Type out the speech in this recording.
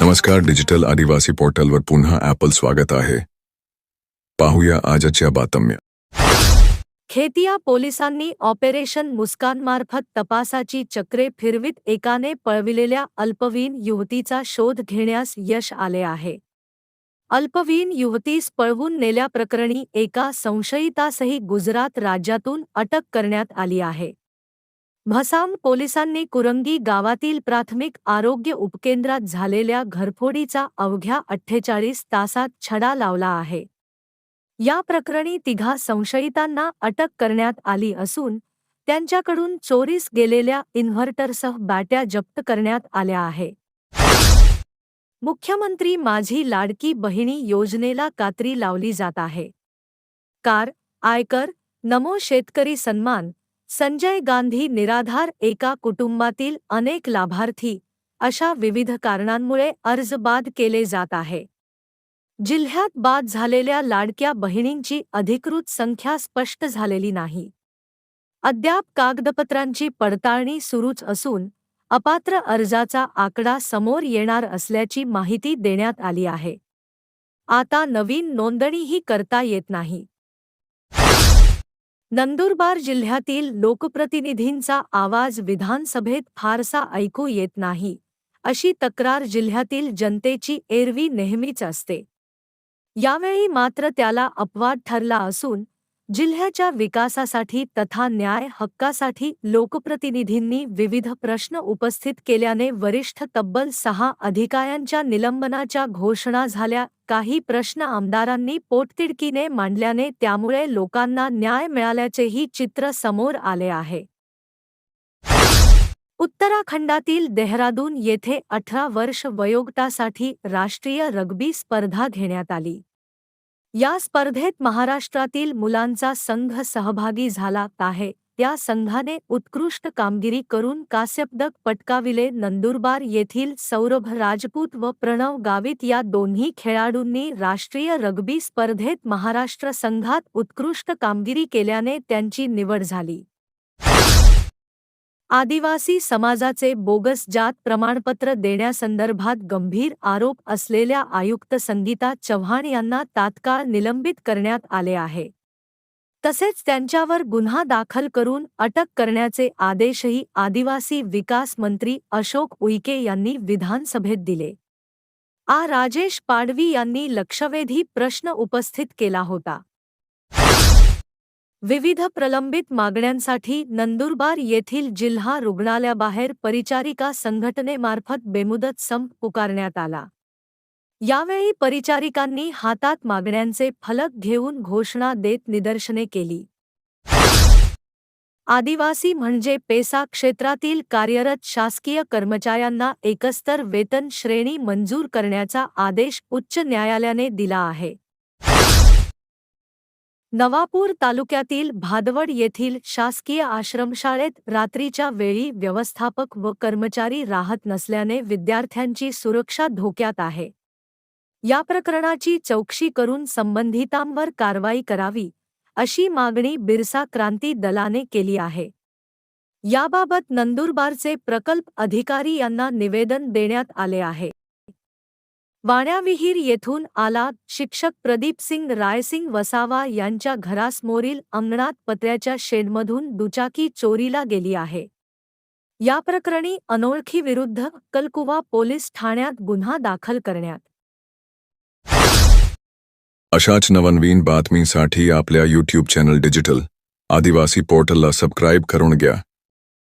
नमस्कार डिजिटल आदिवासी पोर्टलवर पुन्हा ॲपल स्वागत आहे. पाहूया आजच्या बातम्या. खेतिया पोलिसांनी ऑपरेशन मुस्कानमार्फत तपासाची चक्रे फिरवीत एकाने पळविलेल्या अल्पवीन युवतीचा शोध घेण्यास यश आले आहे. अल्पवीन युवतीस पळवून नेल्याप्रकरणी एका संशयितासही गुजरात राज्यातून अटक करण्यात आली आहे. म्हसाम पोलिसांनी कुरंगी गावातील प्राथमिक आरोग्य उपकेंद्रात झालेल्या घरफोडीचा अवघ्या अठ्ठेचाळीस तासात छडा लावला आहे. या प्रकरणी तिघा संशयितांना अटक करण्यात आली असून त्यांच्याकडून चोरीस गेलेल्या इन्व्हर्टरसह बॅट्या जप्त करण्यात आल्या आहे. मुख्यमंत्री माझी लाडकी बहिणी योजनेला कात्री लावली जात आहे. कार आयकर नमो शेतकरी सन्मान संजय गांधी निराधार एका कुटुंबातील अनेक लाभार्थी अशा विविध कारणांमुळे अर्ज बाद केले जात आहे. जिल्ह्यात बाद झालेल्या लाडक्या बहिणींची अधिकृत संख्या स्पष्ट झालेली नाही. अद्याप कागदपत्रांची पडताळणी सुरूच असून अपात्र अर्जाचा आकडा समोर येणार असल्याची माहिती देण्यात आली आहे. आता नवीन नोंदणीही करता येत नाही. नंदुरबार जिल्ह्यातील लोकप्रतिनिधींचा आवाज विधानसभेत फारसा ऐकू येत नाही. अशी तक्रार जिल्ह्यातील जनतेची एरवी नेहमीच असते. यावेळी मात्र त्याला अपवाद ठरला असून जिल्ह्याच्या विकासासाठी तथा न्याय हक्कासाठी लोकप्रतिनिधींनी विविध प्रश्न उपस्थित केल्याने वरिष्ठ तब्बल सहा अधिकाऱ्यांच्या निलंबनाच्या घोषणा झाल्या. काही प्रश्न आमदारांनी पोटतिडकीने मांडल्याने त्यामुळे लोकांना न्याय मिळाल्याचेही चित्र समोर आले आहे. उत्तराखंडातील देहरादून येथे अठरा वर्ष वयोगटासाठी राष्ट्रीय रग्बी स्पर्धा घेण्यात आली. या स्पर्धेत महाराष्ट्रातील मुलांचा संघ सहभागी झाला आहे. त्या संघाने उत्कृष्ट कामगिरी करून कास्यपदक पटकाविले. नंदुरबार येथील सौरभ राजपूत व प्रणव गावित या दोन्ही खेळाडूंनी राष्ट्रीय रग्बी स्पर्धेत महाराष्ट्र संघात उत्कृष्ट कामगिरी केल्याने त्यांची निवड झाली. आदिवासी समाजाचे बोगस जात प्रमाणपत्र देण्यासंदर्भात गंभीर आरोप असलेल्या आयुक्त संगीता चव्हाण यांना तात्काळ निलंबित करण्यात आले आहे. तसेच त्यांच्यावर गुन्हा दाखल करून अटक करण्याचे आदेशही आदिवासी विकास मंत्री अशोक उईके यांनी विधानसभेत दिले. आ. राजेश पाडवी यांनी लक्षवेधी प्रश्न उपस्थित केला होता. विविध प्रलंबित मागण्यांसाठी नंदुरबार येथील जिल्हा रुग्णालयाबाहेर परिचारिका संघटनेमार्फत बेमुदत संप पुकारण्यात आला. यावेळी परिचारिकांनी हातात मागण्यांचे फलक घेऊन घोषणा देत निदर्शने केली. आदिवासी म्हणजे पेसा क्षेत्रातील कार्यरत शासकीय कर्मचाऱ्यांना एकस्तर वेतन श्रेणी मंजूर करण्याचा आदेश उच्च न्यायालयाने दिला आहे. नवापूर तालुक्यातील भादवड येथील शासकीय आश्रमशाळेत रात्रीच्या वेळी व्यवस्थापक व कर्मचारी राहत नसल्याने विद्यार्थ्यांची सुरक्षा धोक्यात आहे. या प्रकरणाची चौकशी करून संबंधितांवर कारवाई करावी अशी मागणी बिरसा क्रांती दलाने केली आहे. याबाबत नंदुरबारचे प्रकल्प अधिकारी यांना निवेदन देण्यात आले आहे. वाण्याविहीर येथून आला शिक्षक प्रदीप सिंग रायसिंग वसावा यांच्या घरासमोरील अंगणात पत्र्याच्या शेडमधून दुचाकी चोरीला गेली आहे. या प्रकरणी अनोळखी विरुद्ध कलकुवा पोलीस ठाण्यात गुन्हा दाखल करण्यात. अशाच नवनवीन बातमीसाठी आपल्या यूट्यूब चॅनल डिजिटल आदिवासी पोर्टलला सबस्क्राईब करून घ्या.